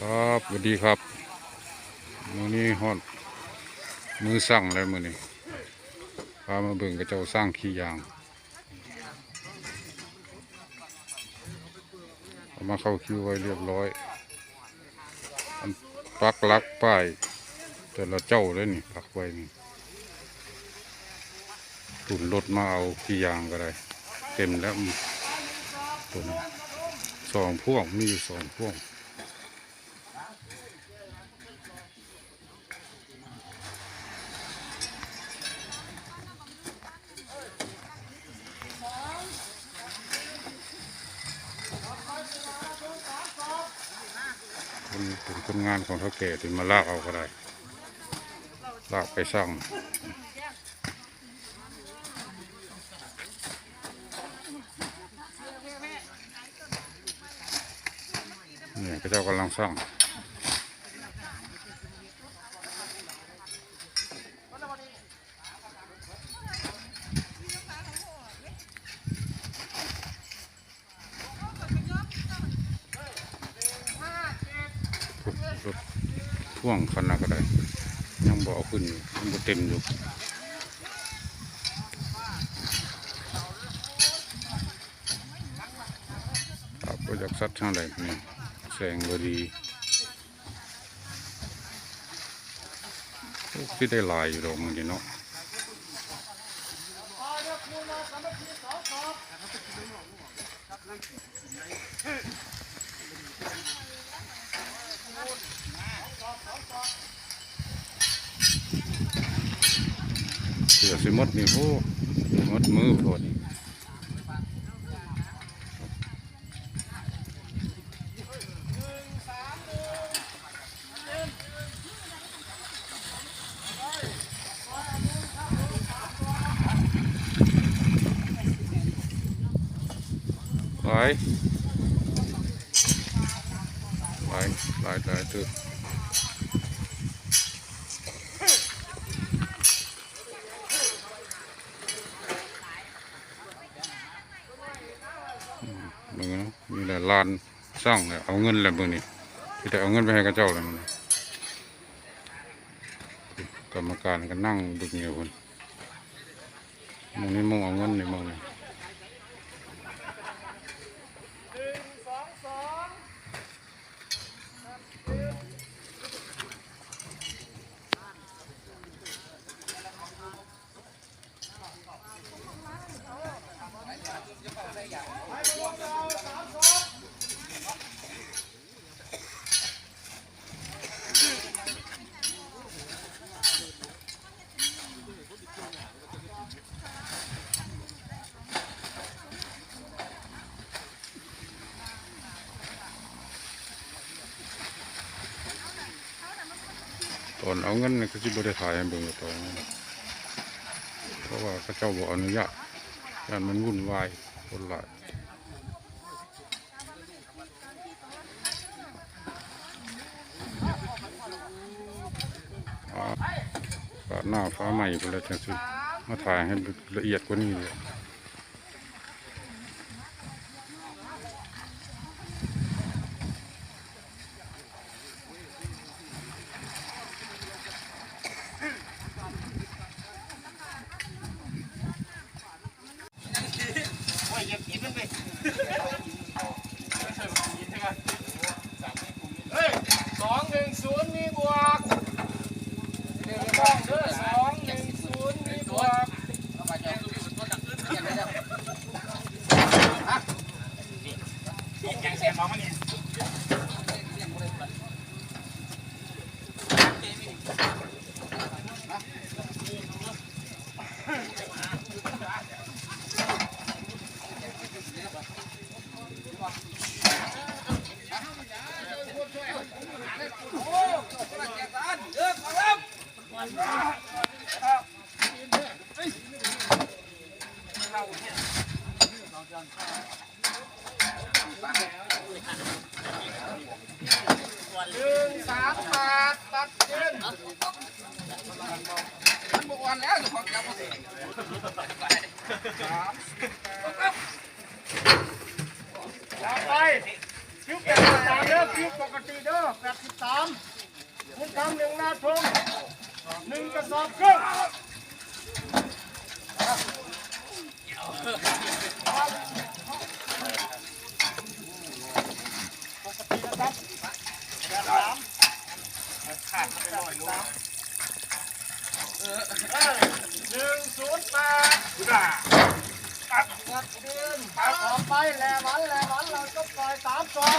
ครับสวัสดีครับมือนี้ฮอดมือสั่งแล้วมือนี้พามาเบิ่งกระเจ้าสร้างขี้ยางเอามาเข้าคิวไว้เรียบร้อยอันปักลักป้ายแต่ละเจ้าเลยนี่ปักไว้นี่ตุนรถมาเอาขี้ยางก็ได้ เต็มแล้วตัวนี้สองพ่วงมีอยู่สองพ่วง เป็นเป็นคนงานของเท่าแก่ถึงมาลากเอาก็ได้ลากไปสร้างเนี่ยพระเจ้ากำลังสร้าง รถพ่วงคันนั้นก็ได้ ยังบ่เอาขึ้นยังบ่เต็มอยู่ตับก็จากสัตว์ทางใดนี่แสงบดีที่ได้ลายอยู่ดอกมันดีเนาะ เสือสิมดนี่โอ้มดมือโทษหลายหลายหลายหลายตึก มึงเนาะมีแต่ ลานสร้างเลยเอาเงินแหละมึงนี่ที่แต่เอาเงินไปให้กับเจ้าแลยมึงนี่กรรมการก็นั่งดึกเหยู่คนมึงนี่มึงเอาเงินนี่มึงนี่ ตอนเอาเงินก็จะบริถ่ายให้เบิ่งตอนเพราะว่าเขาเจ้าบอกอนุญาตการมันวุ่นวายคนหลายฟ้าหน้าฟ้าใหม่ไปเลยจังสิมาถ่ายให้ละเอียดกว่านี้เลย เฮ้ยสองหนึ่งศูนย์มีบวกเดี๋ยวบ้องเด้อสองหนึ่งศูนย์มีบวกยังเสียมองมันนี่ หนึ่งสามแปดตัดเย็นมันบวกแล้วอยู่ขอจับมาสิสามยาวไปคิวแกดสิบสามเด้อคิวปกติเด้อแปดสิบสามคุณทำหนึ่งนาทง หนึ่งกระสอบครึ่งหนึ่งศูนย์แปดตัดตัดดินตัดออกไปแหล่หวันแหล่หวันเราก็ปล่อยสามสอง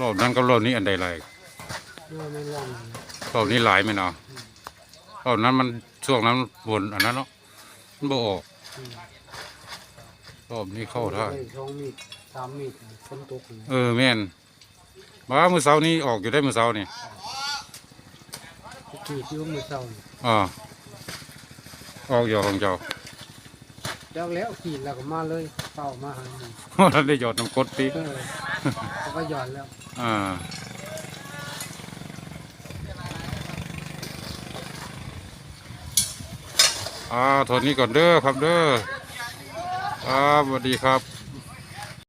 รอบนั้นกับรอบนี้อันใดไรเมื่อไม่ล่องรอบนี้หลายไหมเนาะรอบนั้นมันช่วงนั้นบนอันนั้นเนาะมันบ่ออกรอบนี้เข้าท่าได้สองมีดสามมีดฝนตกนี่เออแม่นมามื้อเช้านี้ออกอยู่ได้มื้อเช้านี่ไปกรีดอยุ่มือเศร้านี่อ่าออกอยู่ของเจ้าเดี๋ยวแล้วกรีดแล้วก็มาเลยเฝ้ามาหาหนึ่งท่านได้หยอดน้ำกรดติเออเขา ก็หย่อนแล้วอ่าอ่าทนนี้ก่อนเด้อครับเด้อครับสวัสดีครับ